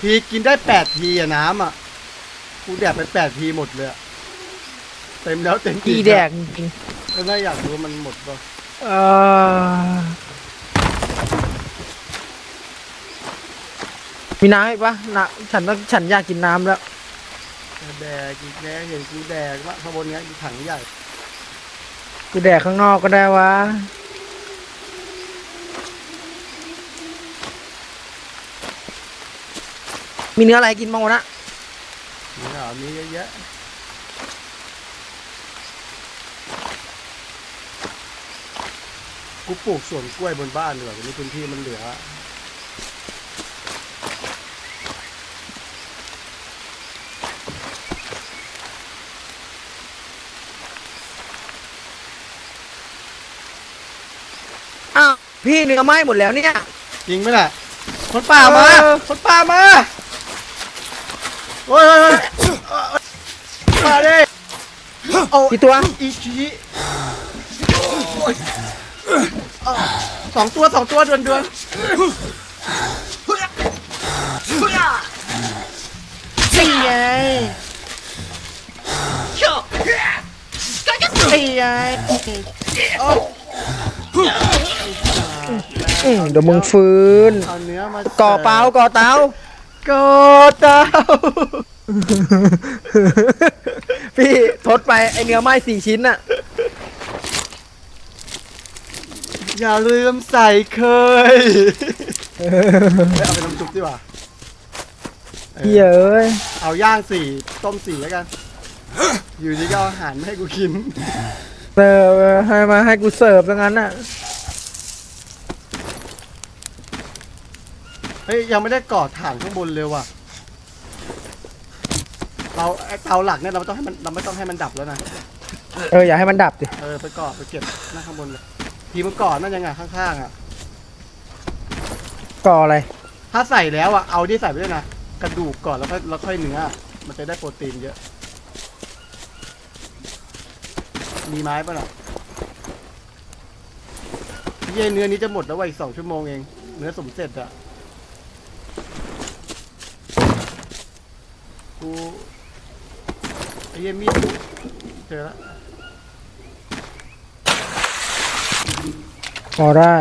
ทีกินได้แปดทีอะน้ำอะกูแดกไปแปดทีหมดเลยอะเต็มแล้วเต็มกีอีแดกจริงแล้วน่าอยากรู้ว่ามันหมดป่ะๆเออมีน้ำอีกปะน้ำฉันต้องฉันอยากกินน้ำแล้ว แดกอีกแล้วเห็นกูแดกว่าข้างบนเนี้ยอีกถังใหญ่ กูแดกข้างนอกก็ได้วะ มีเนื้ออะไรกินบ้างวะนะนี่เหรอมีเยอะแยะกูปลูกสวนกล้วยบนบ้านดีกว่าวันนี้พื้นที่มันเหลือ อ้าวพี่เนื้อไหม้หมดแล้วเนี่ย จริงไหมล่ะ คนป่ามา เออ คนป่ามา โอ้ยโอ้ยโอ้ยมาดิเอากี่ตัวอีชีโอ้ยเอาสองตัวสองตัวดวนดวนนี่ไงนี่ไงโอ้อืมเดี๋ยวมึงฟื้นเอาเนื้อมาก่อเปล่าก่อเตา ก่อเตาพี่ทดไปไอเนื้อไหม้สี่ชิ้นน่ะ อย่าลืมใส่เคยเอ้ยเอาไปน้ำซุปดีกว่าเออพี่เอ้ยเอาย่างสี่ต้มสี่แล้วกัน อยู่ดีก็เอาอาหารมาให้กูกิน เสิร์ฟให้มาให้กูเสิร์ฟซะงั้นน่ะ เฮ้ยยังไม่ได้ก่อถ่านข้างบนเลยว่ะเราไอ้เตาหลักเนี่ยเราไม่ต้องให้มันเราไม่ต้องให้มันดับแล้วนะเอออย่าให้มันดับดิเออไปก่อไปเก็บหน้าข้างบนเลยทีมันก่อนนั่นยังไงข้างๆอะก่ออะไรถ้าใส่แล้วอะเอาที่ใส่ไปด้วยนะกระดูกก่อนแล้วค่อยแล้วค่อยเนื้อมันจะได้โปรตีนเยอะ มีไม้ป่ะล่ะเย่เนื้อนี้จะหมดแล้วว่ะอีกสองชั่วโมงเอง เนื้อสมเสร็จอะ กูไอ้เย่มีดกูเจอแล้วก่อได้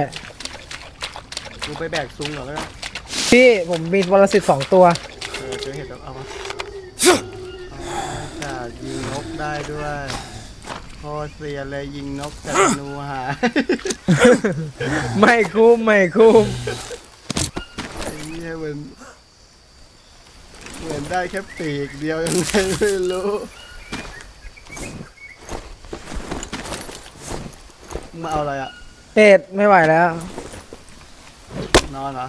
กูไปแบกซุงก่อนแล้วกันพี่ผมมีวรสิตสองตัว เออเจอเห็ดแล้วเอามาเอาจ้ายิงนกได้ด้วยโคตรเสียเลยยิงนกแต่ธนูหาย ไม่คุ้ม ไม่คุ้มไอ้เหี้ยมันเหมือน ได้แค่ปีกเดียวยังไงไม่รู้มึงมาเอาอะไรอะเอ็ดไม่ไหวแล้ว นอนเหรอ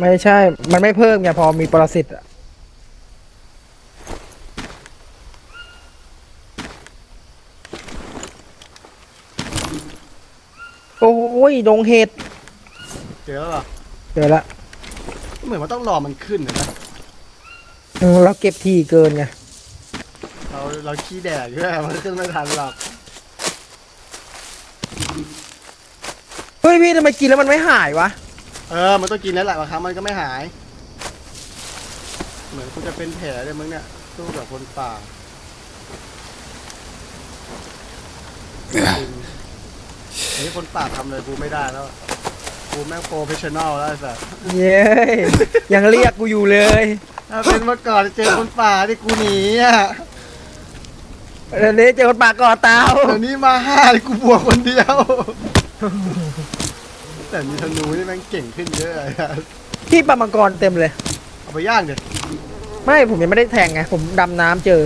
ไม่ใช่ มันไม่เพิ่มไงพอมีปรสิตอะโอ้ยดงเห็ดเจอแล้วเหรอเจอละ เหมือนว่าต้องรอมันขึ้นนะ เออเราเก็บทีเกินไงเราเราขี้แดกด้วยมันขึ้นไม่ทันหรอกเฮ้ยพี่ทำไมกินแล้วมันไม่หายวะเออมันต้องกินแล้วแหละบางครั้งมันก็ไม่หาย เหมือนกูจะเป็นแผลเลยมึงเนี่ยสู้กับคนป่าจริงอันนี้คนป่าทำเลยกูไม่ได้แล้วกูแม่งโปรเฟชชั่นอลแล้วไอ้สัส เย้ยยังเรียกกูอยู่เลย ถ้าเป็นเมื่อก่อนเจอคนป่าที่กูหนีอะเดี๋ยวนี้เจอคนปากก่อเตาเดี๋ยวนี้มาห้าที่กูบวกคนเดียว แต่มีธนูนี่แม่งเก่งขึ้นเยอะเลยอะที่ปลามังกรเต็มเลย เอาไปย่างเดี๋ยไม่ผมยังไม่ได้แทงไงผมดำน้ำเจอ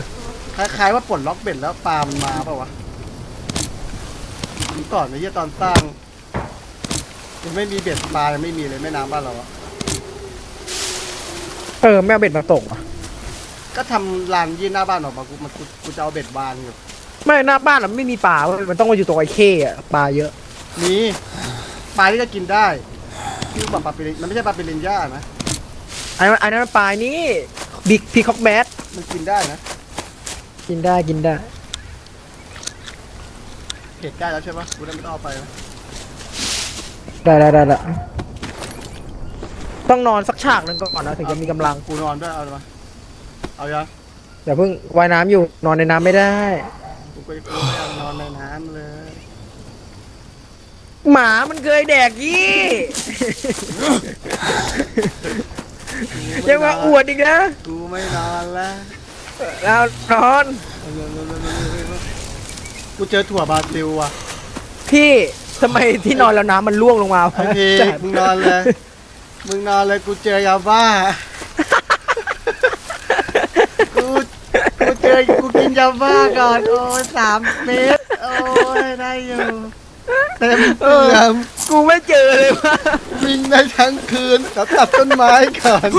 คล้ายๆว่าปลดล็อกเบ็ดแล้วปลามันมาเปล่าวะก่อนไอ้เหี้ยตอนสร้างยังไม่มีเบ็ดปลายังไม่มีเลยแม่น้ำบ้านเราอะ เออแม่เอาเบ็ดมาตกว่ะ ก็ทำลานยื่นหน้าบ้านออกมากูมันกูกูจะเอาเบ็ดบานอยู่ไม่หน้าบ้านอะไม่มีปลาเว้ยมันต้องมาอยู่ตรงไอ้เข้อะปลาเยอะ มีปลาที่จะกินได้ที่บอกปลาปิรินมันไม่ใช่ปลาปิรินย่านะอันนั้นอันนั้นปลานี่บิ๊กพีคอกแบทมันกินได้นะกินได้กินได้เผ็ดได้แล้วใช่ปะกูได้ไม่ต้องเอาไปนะได้ได้ได้ได้ ตต้องนอนสักฉากหนึ่งก่อนนะถึงจะมีกำลังกูนอนด้วยเอามาเอายังอย่าเพิ่งว่ายน้ำอยู่นอนในน้ำไม่ได้ กูก็กูไม่อยากนอนในน้ำเลยหมามันเคยแดกยี่ ยังมาอวดอีกนะกูไม่นอนแล้วแล้วนอนกูเจอถั่วบราซิลว่ะพี่ทำไมที่นอนแล้วน้ำมันล่วงลงมาไอ้วะพีจัดมึงนอนเลย มึงนอนเลยกูเจอยาบ้า กูกูเจอกูกินยาบ้าก่อน โอ้ยสามเม็ดโอ้ยได้อยู่เต็มเอเปี่อยมกูไม่เจอเลยว่ะวิ่งได้ทั้งคืนแล้วตัดต้นไม้ก่อน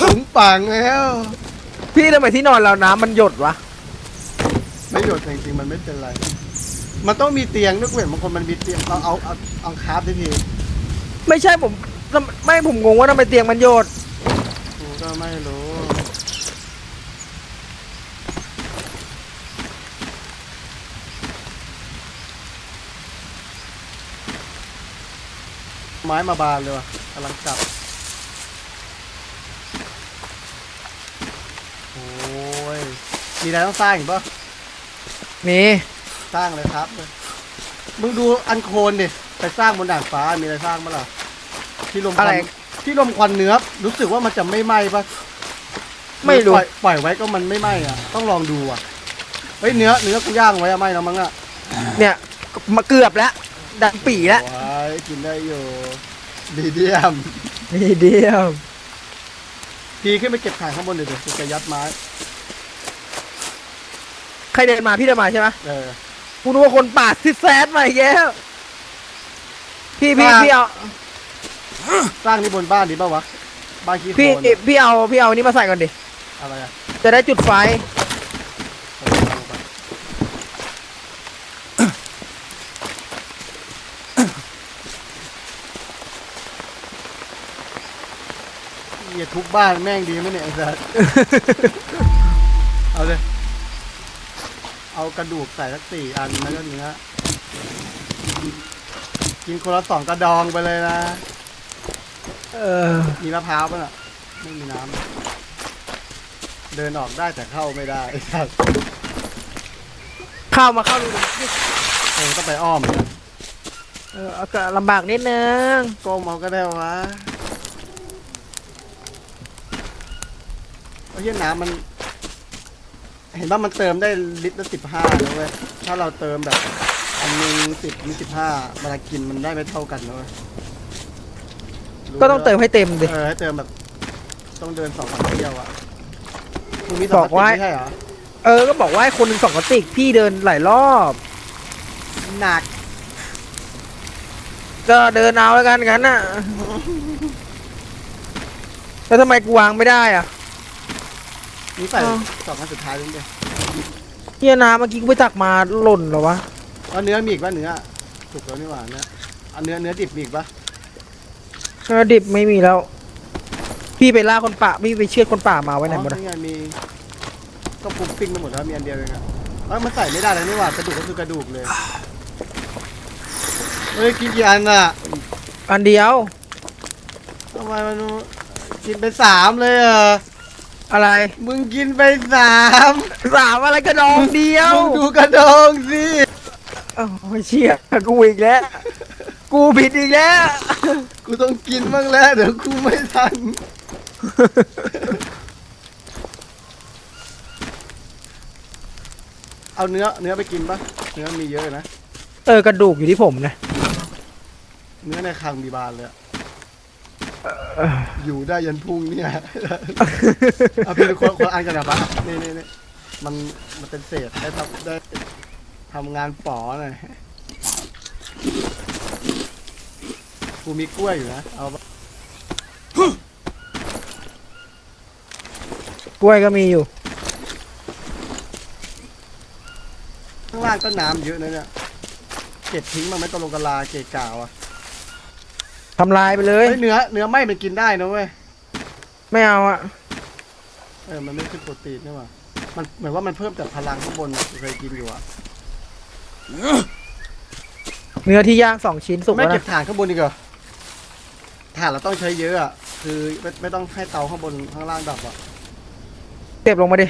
ถุงปังแล้วพี่ทำไมที่นอนเราน้ำมันหยดวะไม่หยดจริงๆมันไม่เป็นไร มันต้องมีเตียงด้วยเว้ยบางคนมันมีเตียงเอาเอาเอาเอาคราฟได้ที ไม่ใช่ผมไม่ผมงงว่าทำไมเตียงมันหยดกูก็ไม่รู้ไม้มาบานเลยว่ะกำลังจับโอ้ยมีอะไรต้องสร้างอีกปะมีสร้างเลยครับ มึงดูอันโคนดิ ไปสร้างบนด่านฟ้ามีอะไรสร้างบ้างล่ะที่ลมคอะไรวันที่ลมควันเนื้อรู้สึกว่ามันจะไม่ไหม้ปะไม่รู้ ปล่อยปล่อยไว้ก็มันไม่ไหม้อะ ต้องลองดูอะเฮ้ยเนื้อเนื้อกูย่างไว้อะไหม้แล้วมั้งอะเนี่ยมาเกือบแล้วดันปีแล้วไว้กินได้อยู่ดีเดียมนี่เดียวพีขึ้นไปเก็บถ่ายข้างบนเดี๋ยวเดี๋ยวกูจะยัดไม้ใครเดินมาพี่เดินมาใช่ไหมเออ กูนึกว่าคนป่าซิดแซดมาอีกแล้ว พี่พี่อ่าพี่เอาสร้างนี่บนบ้านดีป่าวะ บ้านขี้โคลพี่นอะพี่เอาพี่เอาอันนี้มาใส่ก่อนดิ อะไรอะจะได้จุดไฟเอาลงไปเหี้ยทุกบ้านแม่งดีไหมเนี่ยไอ้สัส เอาเลย เอากระดูกใส่สักสี่อันแล้วก็เนื้อ กินคนละสองกระดองไปเลยนะ เออ มีมะพร้าวป่ะน่ะ ไม่มีน้ำ เดินออกได้แต่เข้าไม่ได้ไอ้สัสเข้ามาเข้าดูดิเออต้องไปอ้อมเหมือนกันเออเอาก็ลำบากนิดนึงก้มเอาก็ได้วะเพราะยี่น้ำมัน เห็นว่ามันเติมได้ลิตรละสิบห้านะเว้ยถ้าเราเติมแบบ อันหนึงสิบมีสิบห้าเวลากินมันได้ไม่เท่ากันนะเว้ยรู้ก็ต้องเติมให้เต็มดิ เออให้เติมแบบ ต้องเดินสองสามเที่ยวอะคุณมีสองบอกว่าไม่ใช่เหรอเออ ก็บอกว่าให้คนหนึ่งสองกระติก พี่เดินหลายรอบ หนักก็เดินเอาแล้วกันงั้นน่ะ แล้วทำไมกูวางไม่ได้อะ นี่ใส่อ๋อสองอันสุดท้ายเลยเนี่ยเฮียน้ำเมื่อกี้กูไปตักมาหล่นเหรอวะ เอาเนื้อมีอีกป่ะเนื้อถูกแล้วนี่หว่าเนื้อเอาเนื้อเนื้อดิบมีอีกป่ะเออดิบไม่มีแล้ว พี่ไปล่าคนป่าพี่ไปเชือดคนป่ามาไว้ไหนหมดอ๋อะอนี่ไงมีก็ปรุงปิ้งไปหมดแล้วมีอันเดียวเองอะเอ้ยมันใส่ไม่ได้แล้วนี่หว่ากระดูกก็คือกระดูกเลยเฮ้ยกินกี่อันอะอันเดียว ทำไมมันกินไปสามเลยเหรออะไรมึงกินไปสามสามอะไรกระดองเดียว มึงดูกระดองสิ โอ้ยเชี่ยกูอีกแล้ว กูผิดอีกแล้ว กูต้องกินบ้างแล้ว เดี๋ยวกูไม่ทัน เอาเนื้อเนื้อไปกินปะเนื้อมีเยอะนะ เออกระดูกอยู่ที่ผมนะ เนื้อในคางมีบานเลยอะอยู่ได้ยันพรุ่งเนี่ยเอาพี่คนคนอ่านกันนะปะนี่นี่นี่มันมันเป็นเศษได้ทำได้ ทำงานป๋อหน่อยกูมีกล้วยอยู่นะ เอาปะกล้วยก็มีอยู่ ข้างล่างก็น้ำเยอะนะเนี่ย เก็บทิ้งมันไม่ตกลงกะลาเกะกาวอะทำลายไปเลย เฮ้ยเนื้อเนื้อไหม้มันกินได้นะเว้ย ไม่เอาอะเออ มันไม่ขึ้นโปรตีนนี่หว่ามันเหมือนว่ามันเพิ่มแต่พลังข้างบนอะเคยกินอยู่อะ เนื้อที่ย่างสองชิ้นสุกไม่แล้วเก็นะบถ่านข้างบนอีกเหรอถ่านเราต้องใช้เยอะอะ คือไม่ไม่ต้องให้เตาข้างบนข้างล่างดับอะเก็บลงมาดิ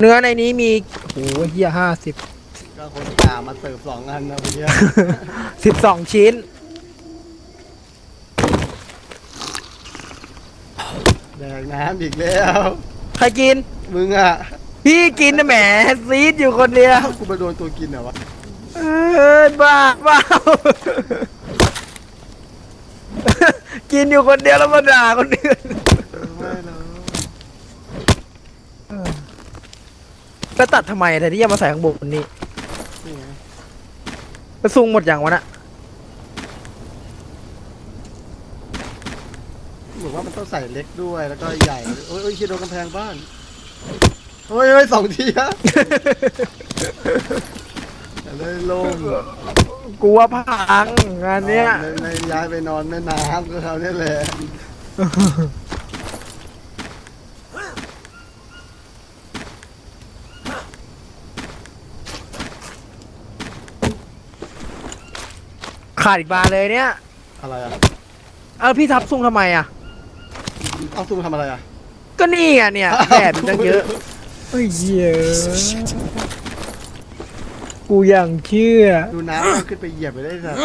เนื้อในนี้มีโอ้โหเฮียห้าสิบก็คนกามาเสิร์ฟสองอันนะเมื่อกี้สิบสองชิ้น แดกน้ำอีกแล้ว ใครกิน มึงอะ พี่กินนะแหมซีดอยู่คนเดียว กูไปโดนตัวกินเหรอวะ เอ้ยบ้าบ้า กินอยู่คนเดียวแล้วมาด่าคนอื่น เออไม่หรอก แล้วตัดทำไมแต่ที่จะมาใส่ข้างบนนี่นี่กระซุงหมดอย่างวะน่ะบอกว่ามันต้องใส่เล็กด้วยแล้วก็ใหญ่โอ้ยโอ้ยคิดโดนกำแพงบ้านโอ้ยโอ้ยสองทีฮะแต่เลยลงกลัวพังงานเนี้ยในในย้ายไปนอนแม่น้ำก็เขาเนี่ยแหละ ขาดอีกบานเลยเนี่ย อะไรอะ เออพี่ทับซุงทำไมอะ เอาซูมทำอะไรอะก็นี่ไงเนี่ยแดดมันตั้งเยอะเฮ้ยเหี้ยกูยังเชื่อดูน้ำมันขึ้นไปเหยียบไปได้สัตว์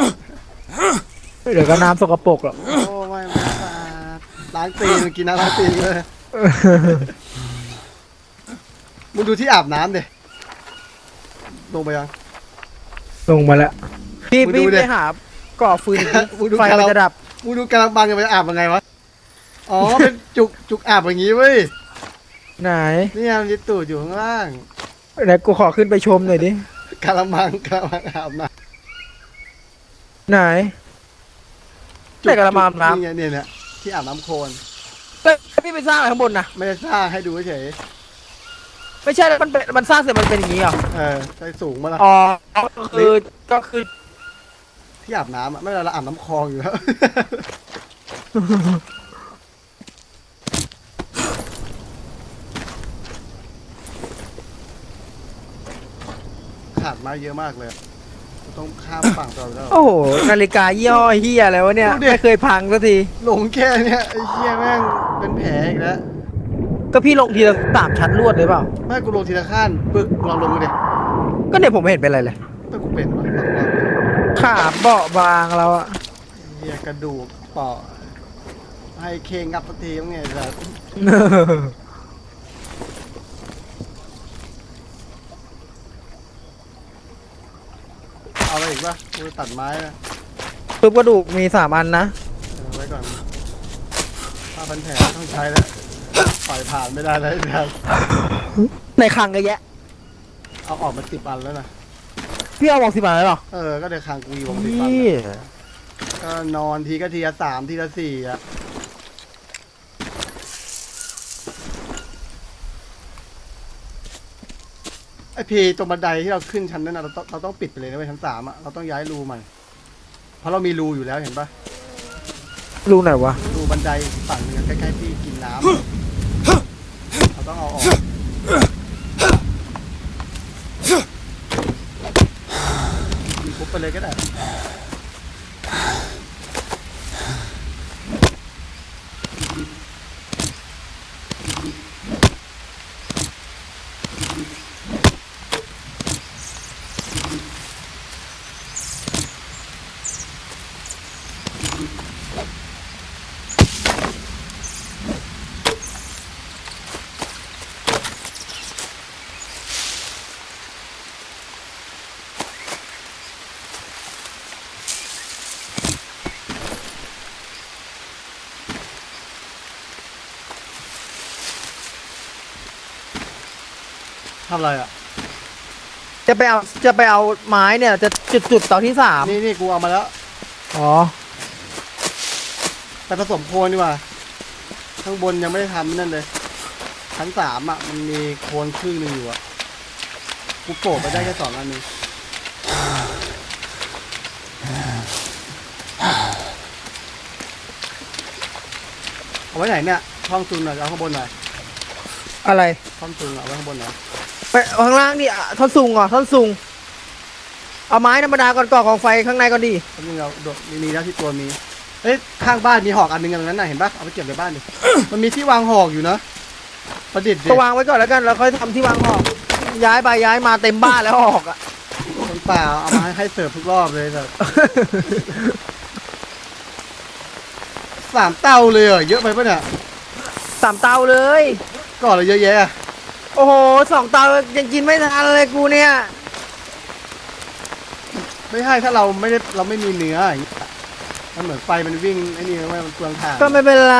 เดี๋ยวก็น้ำสกปรกหรอกโอ้ไม่ไม่สะอาดล้างตีนกินน้ำล้างตีนเลย มึงดูที่อาบน้ำดิลงไปยังลงมาแล้ว พี่มึงดูพี่ดิ ไปหาก่อฟืนอีกทีมึงดูไฟมันกะละจะดับมึงดูกระบังกันไปอาบยังไงวะ อ๋อ เป็นจุกจุกอาบอย่างงี้เว้ย ไหนนี่ไงมันมีตูดอยู่ข้างล่างไหนกูขอขึ้นไปชมหน่อยดิ กระมังกระมังอาบน้ไหนำไหนกระมังอาบน้ำนี่ไงเนี่ยเนี่ยที่อาบน้ำโคลนแล้วพี่ไปสร้างอะไรข้างบนนะไม่ได้สร้างให้ดูเฉยไม่ใช่ มันเป็นมันสร้างเสร็จมันเป็นอย่างนี้เหรอเออใจสูงมาละ อ๋อ ก็คือก็คือ ที่อาบน้ำอะไม่เราอาบน้ำคลองอยู่แล้ว ขาดไม้เยอะมากเลยอะต้องข้ามฝั่งเราแล้ว โอ้โห นาฬิกายี่ห้อเฮียอะไรวะเนี่ย ดูดิ ไม่เคยพังสักที หลงแค่เนี้ยไอ้เหี้ยแม่งเป็นแผลอีกแล้วก็พี่ลงทีละสามชั้นรวดเลยเปล่า ไม่กูลงทีละขั้นปึ๊กลองลงมาดิก็เนี่ยผมไม่เห็นเป็นไรเลยไม่กูเป็นวะหลัง ขาเบาะบางเราอะๆเหี้ยกระดูกเปาะให้เคงับสักทีมั้งไงแบบเอาอะไรอีกปะกูตัดไม้นะทุบกระดูกมีสามอันนะ เอาไว้ก่อนถ้าพันแผลต้องใช้แล้วปล่อยผ่านไม่ได้แล้วไอ้แบบในคลังเยอะแยะ เอาออกมาสิบอันแล้วนะ พี่เอาบอกสิบบาทเลยเหรอเออ ก็เดี๋ยวคางกูอยู่สิบอันพี่น่ะก็นอนทีก็ทีละสามทีละสี่อะ ไอพีตรงบันไดที่เราขึ้นชั้นนั้นนะเราต้องเราต้องปิดไปเลยนะเว้ยชั้นสามอะ เราต้องย้ายรูใหม่ เพราะเรามีรูอยู่แล้วเห็นปะรู้ไหนวะ รูบันไดฝั่งหนึงอะใกล้ๆที่กินน้ำอะเราต้องเอาออก ทุบไำอะไรอะ จะไปเอาจะไปเอาไม้เนี่ย จะจุดจุดๆเตาที่สามนี่นี่กูเอามาแล้ว อ๋อ ไปผสมโคลนดีกว่า ข้างบนยังไม่ได้ทำนั่นเลย ชั้นสามอะ มันมีโคลนครึ่งหนึ่งอยู่อะ กูโปะไปได้แค่สองอันนี้เอาไว้ไหนเนี่ยช่องจูนหน่อยเอาข้างบนหน่อยอะไรช่องจูนเอาไว้ข้างบนหน่อย ไปเอาข้างล่างดิอะท่อนสูงเหรอท่อนสูงเอาไม้ธรรมดาก่อนก่อของไฟข้างในก่อนดิแป๊บนึงเราโดดมีมีแล้วที่ตัวมีเอ้ยข้างบ้านมีหอกอันหนึงอันนั้นน่ะเห็นปะเอาไปเก็บในบ้านดิ มันมีที่วางหอกอยู่นะประดิษฐ์ดิก็วางไว้ก่อนแล้วกันแล้วค่อยทำที่วางหอก ย้ายไปย้ายมาเต็มบ้านแล้วหอกอะ คนเปล่าเอามาให้เสิร์ฟทุกรอบเลยแบบสามเตาเลยเหรอเยอะไปปะเนี่ยสามเตาเลย ก่อนเลยเยอะแยะอะ โอ้โหสองเตายังกินไม่ทันเลยกูเนี่ย ไม่ใช่ถ้าเราไม่ได้เราไม่มีเนื้ออย่างเงี้ยมันเหมือนไฟมันวิ่งไอ้นี่นะเว้ยมันเปลืองถ่านก็ไม่เป็นไร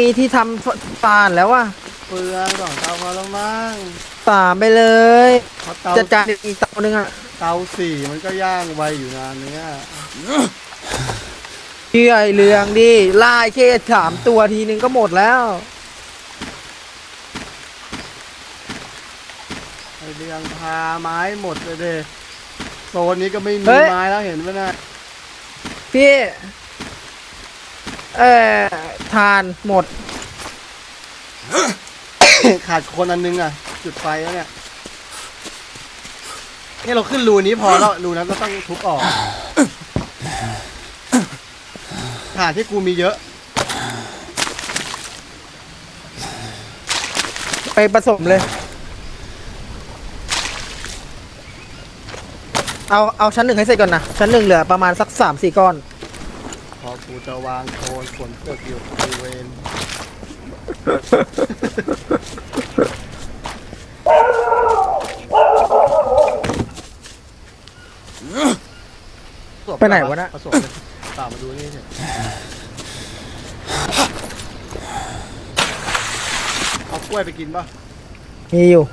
มีที่ทำฟานแล้วว่ะเปลืองสองเตาพอแล้วมั้งสามไปเลยเพราะเตาจัดการอีกเตาหนึงอะเตาสี่มันก็ย่างไวอยู่นานเนี้ยเชื่อไอ้เรืองดิล่าไอ้แค่สามตัวทีนึงก็หมดแล้ว ไอ เรียงพาไม้หมดเลยเด้โซนนี้ก็ไม่มีเฮ้ย ไม้แล้วเห็นไหมนะพี่ เอ่อทานหมด ขาดคนอันนึงอะ จุดไฟแล้วเนี่ยนี่เราขึ้นรูนี้พอแล้วรูนั้นก็ต้องทุบออกฐานที่กูมีเยอะ ไปผสมเลย เอาเอาชั้นหนึ่งให้เสร็จก่อนนะ ชั้นหนึ่งเหลือประมาณสักสามสี่ก้อน พอกูจะวางโคนฝนตกอยู่บริเวณไปไหนวะน่ะ ผสมเลยตามมาดูนี่เถอะเอากล้วยไปกินป่ะมีอยู่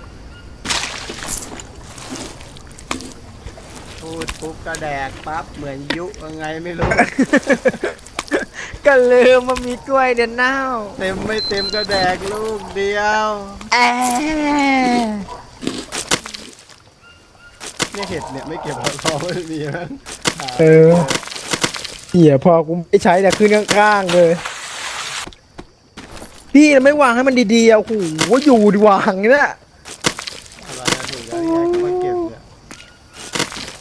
พูด ปุ๊บก็แดกปั๊บเหมือนยุยังไงไม่รู้ ก็ลืมมันมีกล้วยเดือนเน่าเต็มไม่เต็มก็แดกลูกเดียว แอเนี่ยเห็ดเนี่ยไม่เก็บพอไม่มีมั้งเออ เหี้ยพอกูไม่ใช้แต่ขึ้นข้างๆเลย พี่ไม่วางให้มันดีๆอะโอ้โหอยู่ดีวางเนี่ยอะไรนะถูกแล้วยังไงก็ไม่เก็บเนี่ย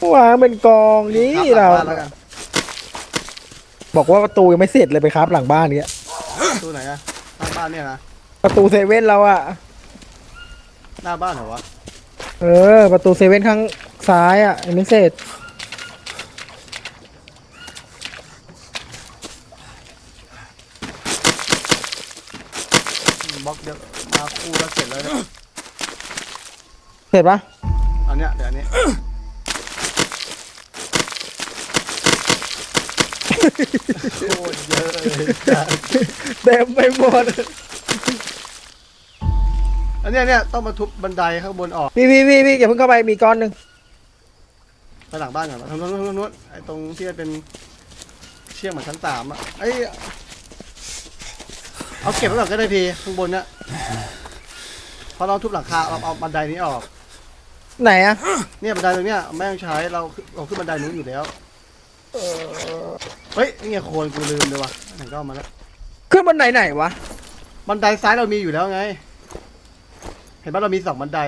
ว วางเป็นกองนี้เราบหลังบ้นแล้วกันบอกว่าประตูยังไม่เสร็จเลยไปครับหลังบ้านเนี้ย ตู้ไหนอะข้างบ้านเนี่ยนะ ประตูเซเว่นเราอะหน้าบ้านเหรอวะ เออ ประตูเซเว่นข้างซ้ายอะยังไม่เสร็จ บล็อกเดียวมาคู่ก็เสร็จแล้วเนี่ยเสร็จปะอันเนี้ยเดี๋ยวอันนี้ โคตรเยอะเลยจ้ะเต็มไปหมดอันเนี้ยเนี่ยต้องมาทุบบันไดข้างบนออกพี่พี่พี่พี่อย่าเพิ่งเข้าไปมีก้อนหนึ่งไปหลังบ้านก่อนทางนู้นทางนู้นทางนู้นไอ้ตรงที่มันเป็นเชือกเหมือนชั้นสามอะไอ้ยเอาเก็บไว้ก่อนก็ได้พี่ข้างบนเนี่ยเพราะเราทุบหลังคาเราเอาบันไดนี้ออก ไหนอะเนี่ยบันไดตรงเนี้ยไม่ต้องใช้เราเราขึ้นบันไดนู้นอยู่แล้ว เฮ้ยนี่ไงโคนกูลืมเลยว่ะไหนก็เอามาแล้วขึ้นบนไหนไหนวะ บันไดซ้ายเรามีอยู่แล้วไง เห็นป่ะเรามีสองบันได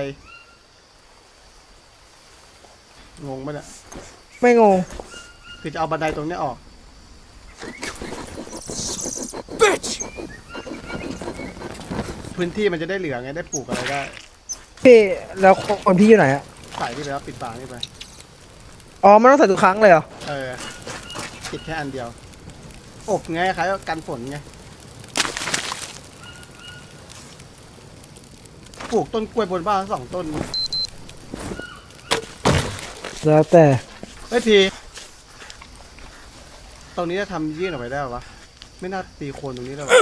งงไหมเนี่ยไม่งง คือจะเอาบันไดตรงเนี้ยออก พื้นที่มันจะได้เหลือไงได้ปลูกอะไรได้พี่แล้วคนพี่อยู่ไหนอะใส่นี่ไปแล้วปิดฝานี่ไป อ๋อ มันต้องใส่ทุกครั้งเลยเหรอ เออ ปิดแค่อันเดียว อบไงคล้ายๆกันฝนไง ปลูกต้นกล้วยบนบ้านสองต้น แล้วแต่เฮ้ยพีตรงนี้จะทำยื่นออกไปได้ปะวะ ไม่น่าตีโคนตรงนี้ได้ปะ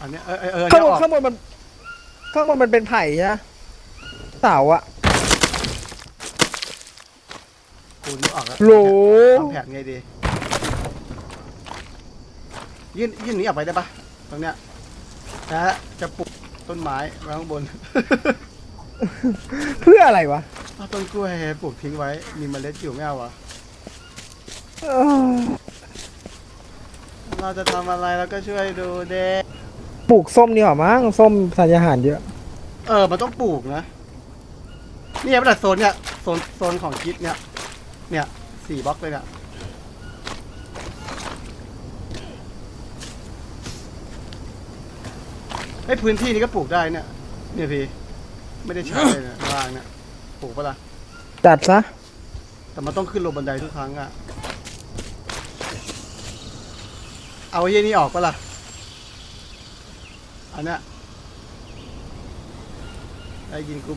อันเนี้ยเออเออเออข้างเนี่ยบนออกข้างบนมันข้างบนมันเป็นไผ่ใช่ไหมเสาอะกูนึกออกแล้วโหล ทำแผนไงดี ยื่นยื่นนี้ออกไปได้ปะตรงเนี้ยนะฮะจะปลูกต้นไม้ไว้ข้างบน เพื่ออะไรวะเอาต้นกล้วยปลูกทิ้งไว้ มีเมล็ดอยู่ไม่เอาวะเออเราจะทำอะไรเราก็ช่วยดูเด็กปลูกส้มนี่หรอมั้งส้มสารอาหารเยอะ เออ มันต้องปลูกนะเนี่ยเป็นโซนเนี่ยโซนโซนของคิดเนี่ย เนี่ยสี่บล็อกเลยเนี่ย อ้ยพื้นที่นี้ก็ปลูกได้เนี่ยเนี่ยพี่ไม่ได้ใช้เลยนะวางเนี่ยปลูกปะล่ะจัดซะแต่มันต้องขึ้นลงบันไดทุกครั้งอะเอาไอ้เหี้ยนี่ออกปะล่ะอันเนี้ยได้ยินกู